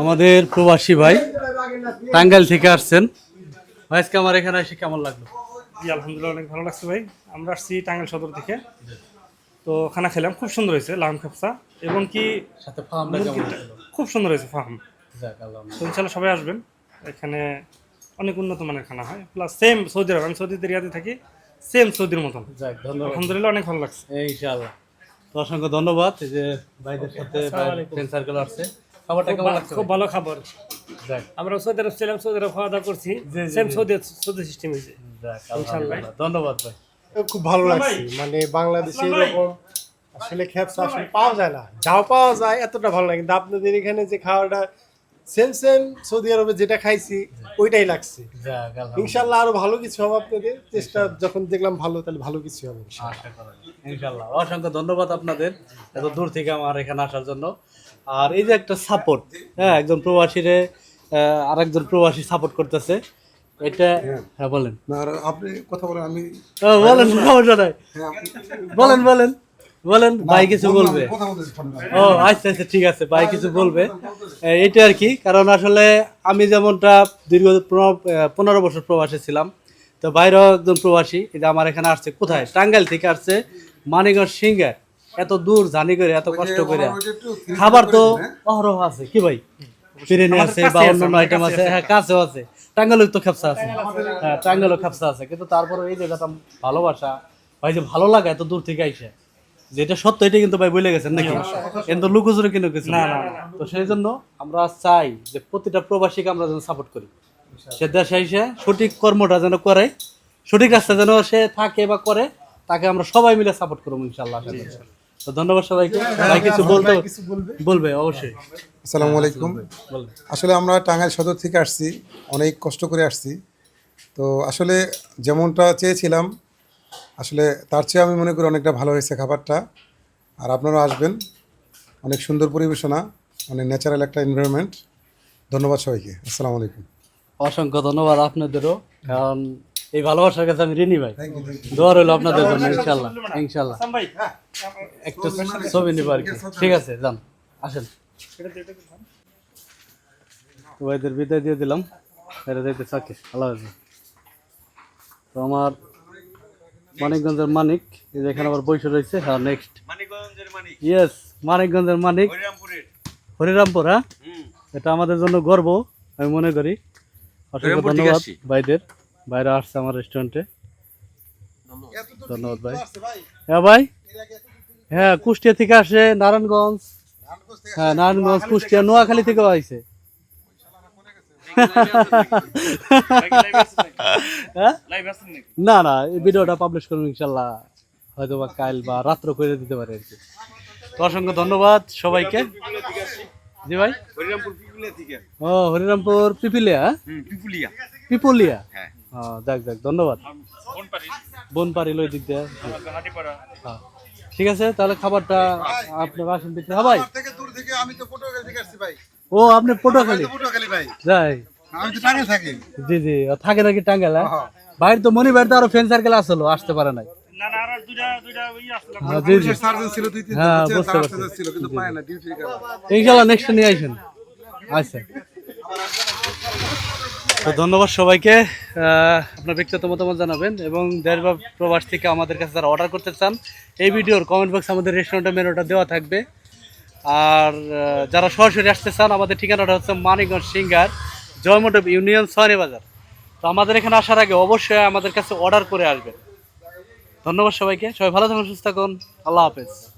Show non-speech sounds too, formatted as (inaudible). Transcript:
আমাদের প্রবাসী ভাই টাঙ্গাইল থেকে আসছেন। আজকে আমার এখানে এসে কেমন লাগল? জি আলহামদুলিল্লাহ অনেক ভালো লাগছে ভাই। আমরা আসছি টাঙ্গাইল সদর থেকে। তো খানা খেলাম খুব সুন্দর হয়েছে লাম খাপসা। এবং কি সাথে কেমন খুব সুন্দর হয়েছে আলহামদুলিল্লাহ। তো ইনশাল্লাহ সবাই আসবেন। এখানে অনেক উন্নত মানের খানা হয়। প্লাস সেম সৌদি আরব আমি সৌদি রিয়াদে থাকি সেম সৌদির মতন। যাক ধন্যবাদ। আলহামদুলিল্লাহ অনেক ভালো লাগছে। ইনশাআল্লাহ। তো অসংখ্য ধন্যবাদ। এই যে ভাইদের সাথে ফ্রেন্ড সার্কেল আসছে। খাবারটা কেমন লাগছে? খুব ভালো খাবার। আমরা সৌদি আরব ছিলাম সৌদি আরব খাওয়া দাওয়া করছি। সেম সৌদি সৌদি সিস্টেম হয়েছে। ধন্যবাদ ভাই। খুব ভালো লাগছে। মানে বাংলাদেশে এরকম আসলে খেপসা আসলে পাওয়া যায় না। যাও পাওয়া যায় এতটা ভালো লাগে। কিন্তু আপনাদের এখানে যে খাওয়াটা সেম সেম সৌদি আরবে যেটা খাইছি ওইটাই লাগছে। ইনশাল্লাহ আরও ভালো কিছু হবে আপনাদের। চেষ্টা যখন দেখলাম ভালো তাহলে ভালো কিছু হবে ইনশাল্লাহ। অসংখ্য ধন্যবাদ আপনাদের এত দূর থেকে আমার এখানে আসার জন্য। আর এই যে একটা সাপোর্ট হ্যাঁ একজন প্রবাসীরে আহ, আরেকজন প্রবাসী সাপোর্ট করতেছে। এটা হ্যাঁ। বলেন। আপনি কথা বলেন আমি বলেন সমস্যা নাই। বলেন বলেন। বলেন ভাই কিছু বলবে। ও আচ্ছা আচ্ছা ঠিক আছে ভাই কিছু বলবে। এটা আর কি কারণ আসলে আমি যেমনটা দীর্ঘ পনেরো বছর প্রবাসী ছিলাম তো বাইরেও একজন প্রবাসী এটা আমার এখানে আসছে কোথায়? টাঙ্গাইল থেকে আসছে মানিকগঞ্জ সিঙ্গার এত দূর জানি করে এত কষ্ট করে। খাবার তো অহরহ আছে কি ভাই? বিরিয়ানি আছে বা অন্যান্য আইটেম আছে হ্যাঁ কাছেও আছে। টাঙ্গাইলেও তো খাপসা আছে। হ্যাঁ টাঙ্গাইলেও খাপসা আছে কিন্তু তারপরে এই যে যেটা ভালোবাসা ভাই যে ভালো লাগে এত দূর থেকে আইসে। যেটা সত্য এটা কিন্তু ভাই বলে গেছেন নাকি? কিন্তু লুকোচুরি কিন্তু কিছু না তো সেই জন্য আমরা চাই যে প্রতিটা প্রবাসীকে আমরা যেন সাপোর্ট করি। সে দেশে এসে সঠিক কর্মটা যেন করে সঠিক রাস্তা যেন সে থাকে বা করে তাকে আমরা সবাই মিলে সাপোর্ট করব ইনশাল্লাহ তো ধন্যবাদ সবাইকে। ভাই কিছু বলতে বলবে? অবশ্যই। আসসালামু আলাইকুম। আসলে আমরা টাঙ্গাইল সদর থেকে আসছি অনেক কষ্ট করে আসছি। তো আসলে যেমনটা চেয়েছিলাম আসলে তার চেয়ে আমি মনে করি অনেকটা ভালো হয়েছে খাবারটা। আর আপনারা আসবেন। অনেক সুন্দর পরিবেশনা অনেক ন্যাচারাল একটা এনভায়রনমেন্ট ধন্যবাদ সবাইকে। আসসালামু আলাইকুম। অসংখ্য ধন্যবাদ আপনাদেরও। কারণ এই ভালোবাসার কাছে আমি ঋণী ভাই। দোয়া রইল আপনাদের জন্য ইনশাল্লাহ ইনশাল্লাহ। ভাই একটু ছবি নিব আর কি। ঠিক আছে যান আসেন। ভাইদের বিদায় দিয়ে দিলাম। এরা যাইতে চাকে আল্লাহ তো আমার মানিকগঞ্জের মানিক এই যে এখানে আবার বৈশ রয়েছে হ্যাঁ নেক্সট ইয়েস মানিকগঞ্জের মানিক। হরিরামপুর হ্যাঁ? এটা আমাদের জন্য গর্ব আমি মনে করি। অসংখ্য ধন্যবাদ ভাইদের। বাইরে আসছে আমার রেস্টুরেন্টে ধন্যবাদ। ভাই। হ্যাঁ ভাই। হ্যাঁ কুষ্টিয়া থেকে আসে নারায়ণগঞ্জ। হ্যাঁ নারায়ণগঞ্জ কুষ্টিয়া নোয়াখালী থেকেও আইছে। হ্যাঁ? (laughs) না না এই ভিডিওটা পাবলিশ করব ইনশাল্লাহ। হয়তো বা কাল বা রাত্র করে দিতে পারে আর কি। তো অসংখ্য ধন্যবাদ সবাইকে। জি ভাই? ও হরিরামপুর পিপিলিয়া হ্যাঁ? পিপুলিয়া। ও যাক যাক ধন্যবাদ। বনপাড়ি। লই দিক দিয়ে। হ্যাঁ। ঠিক আছে তাহলে খাবারটা আপনার বাসন দিতে হ্যাঁ ভাই? থেকে দূর থেকে আমি তো পটুয়াখালী থেকে আসছি ভাই। ও আপনি পটুয়াখালী পটুয়াখালী ভাই। যাই। আমি তো টাঙ্গাইল থাকি। জি জি থাকে নাকি টাঙ্গাইল হ্যাঁ? বাইরে তো মনি বাইরে তো আরও ফ্রেন্ড সার্কেল আসলো আসতে পারে নাই। না না আর দুইটা দুইটা ওই আসলে। হ্যাঁ, জি জি। সার্জন ছিল দুই তিন হ্যাঁ বুঝতে পারছি। ছিল কিন্তু পায় না ডিউটির কারণে। ইনশাল্লাহ নেক্সট নিয়ে আসেন। আচ্ছা। তো ধন্যবাদ সবাইকে। আপনার ব্যক্তিগত মতামত জানাবেন এবং দেশ বা প্রবাস থেকে আমাদের কাছে যারা অর্ডার করতে চান এই ভিডিওর কমেন্ট বক্স আমাদের রেস্টুরেন্টের মেনুটা দেওয়া থাকবে। আর যারা সরাসরি আসতে চান, আমাদের ঠিকানাটা হচ্ছে মানিকগঞ্জ সিঙ্গার, জয়মন্ডপ ইউনিয়ন সয়নি বাজার। তো আমাদের এখানে আসার আগে অবশ্যই আমাদের কাছে অর্ডার করে আসবেন। ধন্যবাদ সবাইকে। সবাই ভালো থাকুন, সুস্থ থাকুন। আল্লাহ হাফেজ।